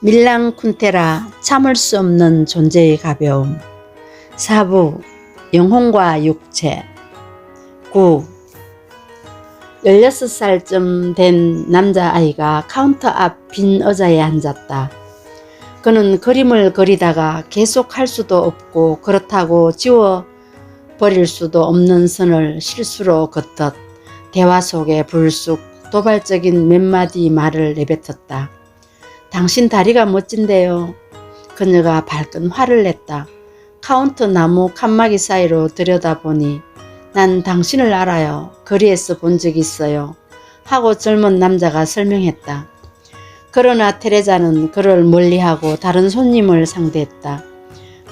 밀랑 쿤테라 참을 수 없는 존재의 가벼움. 사부 영혼과 육체. 9. 16살쯤 된 남자아이가 카운터 앞 빈 의자에 앉았다. 그는 그림을 그리다가 계속 할 수도 없고 그렇다고 지워 버릴 수도 없는 선을 실수로 긋듯 대화 속에 불쑥 도발적인 몇 마디 말을 내뱉었다. 당신 다리가 멋진데요. 그녀가 발끈 화를 냈다. 카운터 나무 칸막이 사이로 들여다보니 난 당신을 알아요. 거리에서 본적 있어요. 하고 젊은 남자가 설명했다. 그러나 테레자는 그를 멀리하고 다른 손님을 상대했다.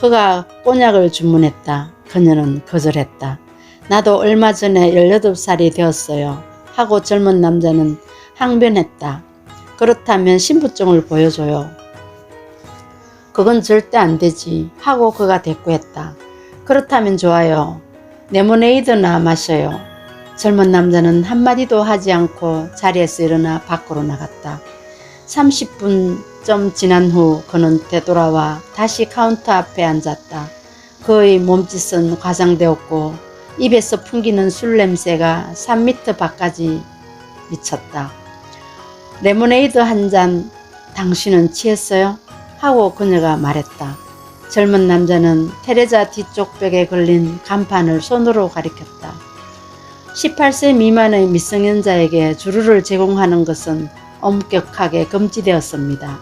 그가 꼬냑을 주문했다. 그녀는 거절했다. 나도 얼마 전에 18살이 되었어요. 하고 젊은 남자는 항변했다. 그렇다면 신분증을 보여줘요. 그건 절대 안 되지. 하고 그가 대꾸했다. 그렇다면 좋아요. 레모네이드나 마셔요. 젊은 남자는 한마디도 하지 않고 자리에서 일어나 밖으로 나갔다. 30분쯤 지난 후 그는 되돌아와 다시 카운터 앞에 앉았다. 그의 몸짓은 과장되었고 입에서 풍기는 술 냄새가 3미터 밖까지 미쳤다. 레모네이드 한 잔 당신은 취했어요? 하고 그녀가 말했다. 젊은 남자는 테레자 뒤쪽 벽에 걸린 간판을 손으로 가리켰다. 18세 미만의 미성년자에게 주류를 제공하는 것은 엄격하게 금지되었습니다.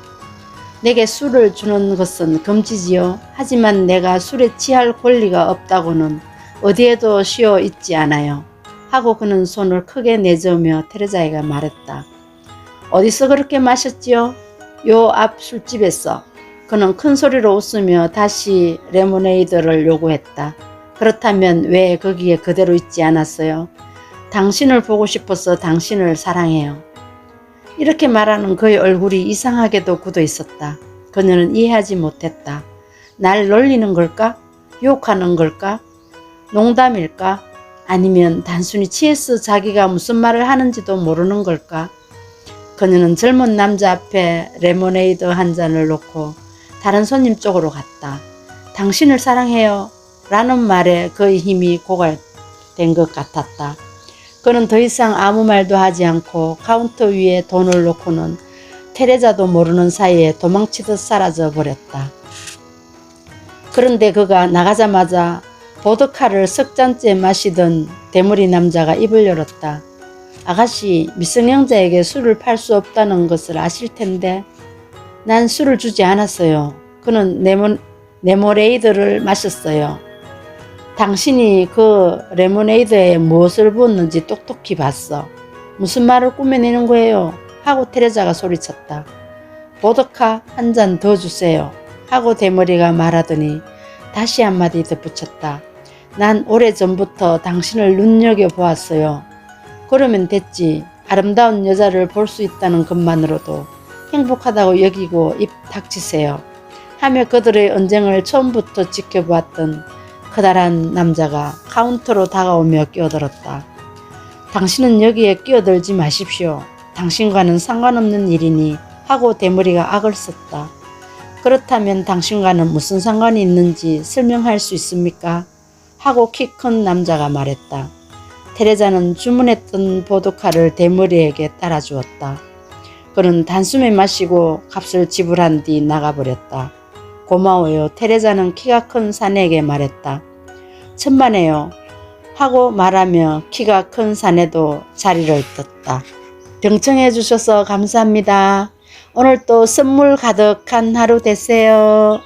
내게 술을 주는 것은 금지지요. 하지만 내가 술에 취할 권리가 없다고는 어디에도 쉬어 있지 않아요. 하고 그는 손을 크게 내저으며 테레자에게 말했다. 어디서 그렇게 마셨지요? 요 앞 술집에서. 그는 큰 소리로 웃으며 다시 레모네이드를 요구했다. 그렇다면 왜 거기에 그대로 있지 않았어요? 당신을 보고 싶어서 당신을 사랑해요. 이렇게 말하는 그의 얼굴이 이상하게도 굳어 있었다. 그녀는 이해하지 못했다. 날 놀리는 걸까? 욕하는 걸까? 농담일까? 아니면 단순히 취해서 자기가 무슨 말을 하는지도 모르는 걸까? 그녀는 젊은 남자 앞에 레모네이드 한 잔을 놓고 다른 손님 쪽으로 갔다. 당신을 사랑해요. 라는 말에 그의 힘이 고갈된 것 같았다. 그는 더 이상 아무 말도 하지 않고 카운터 위에 돈을 놓고는 테레자도 모르는 사이에 도망치듯 사라져 버렸다. 그런데 그가 나가자마자 보드카를 석 잔째 마시던 대머리 남자가 입을 열었다. 아가씨, 미성년자에게 술을 팔 수 없다는 것을 아실 텐데 난 술을 주지 않았어요. 그는 네모, 네모레이드를 마셨어요. 당신이 그 레모네이드에 무엇을 부었는지 똑똑히 봤어. 무슨 말을 꾸며내는 거예요? 하고 테레자가 소리쳤다. 보드카 한 잔 더 주세요. 하고 대머리가 말하더니 다시 한마디 덧붙였다. 난 오래전부터 당신을 눈여겨보았어요. 그러면 됐지. 아름다운 여자를 볼 수 있다는 것만으로도 행복하다고 여기고 입 닥치세요. 하며 그들의 언쟁을 처음부터 지켜보았던 커다란 남자가 카운터로 다가오며 끼어들었다. 당신은 여기에 끼어들지 마십시오. 당신과는 상관없는 일이니 하고 대머리가 악을 썼다. 그렇다면 당신과는 무슨 상관이 있는지 설명할 수 있습니까? 하고 키 큰 남자가 말했다. 테레자는 주문했던 보드카를 대머리에게 따라주었다. 그는 단숨에 마시고 값을 지불한 뒤 나가버렸다. 고마워요. 테레자는 키가 큰 사내에게 말했다. 천만에요. 하고 말하며 키가 큰 사내도 자리를 떴다. 경청해 주셔서 감사합니다. 오늘 또 선물 가득한 하루 되세요.